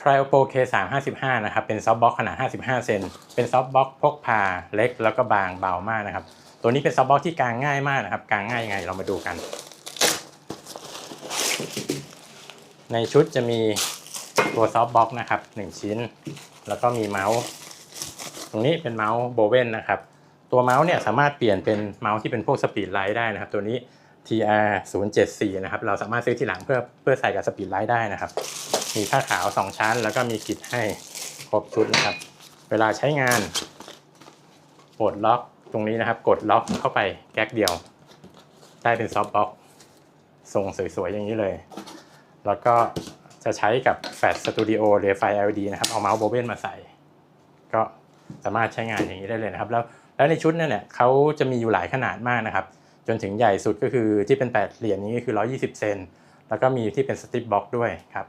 Trial Pro K3 55 นะครับ เป็นซอฟต์บ็อกขนาด 55 เซน เป็นซอฟต์บ็อกพกพาเล็กแล้วก็บางเบามากนะครับ ตัวนี้เป็นซอฟต์บ็อกที่กางง่ายมากนะครับ กางง่ายยังไงเรามาดูกัน ในชุดจะมีตัวซอฟต์บ็อกนะครับ 1 ชิ้น แล้วก็มีเมาส์ ตรงนี้เป็นเมาส์โบเวนนะครับ ตัวเมาส์เนี่ยสามารถเปลี่ยนเป็นเมาส์ที่เป็นพวกสปีดไลท์ได้นะครับ ตัวนี้ TR 074 นะครับ เราสามารถซื้อที่หลังเพื่อเพื่อใส่กับสปีดไลท์ได้นะครับ มีผ้าขาว2ชั้น แล้วก็มีกิดให้ครบชุดนะครับ เวลาใช้งานปลดล็อกตรงนี้นะครับ กดล็อกเข้าไปแก๊กเดียว ได้เป็นซอฟต์บ็อกทรงสวยๆ อย่างนี้เลย แล้วก็จะใช้กับแฟลชสตูดิโอหรือไฟ LED นะครับ เอาเมาส์โบเบนมาใส่ ก็สามารถใช้งานอย่างนี้ได้เลยนะครับ แล้วแล้วในชุดนั้นเนี่ยเขาจะมีอยู่หลายขนาดมากนะครับ จนถึงใหญ่สุดก็คือที่เป็น 8 เหรียญนี้ก็คือ 120 เซน แล้วก็มีที่เป็นสติปบ็อกด้วยครับ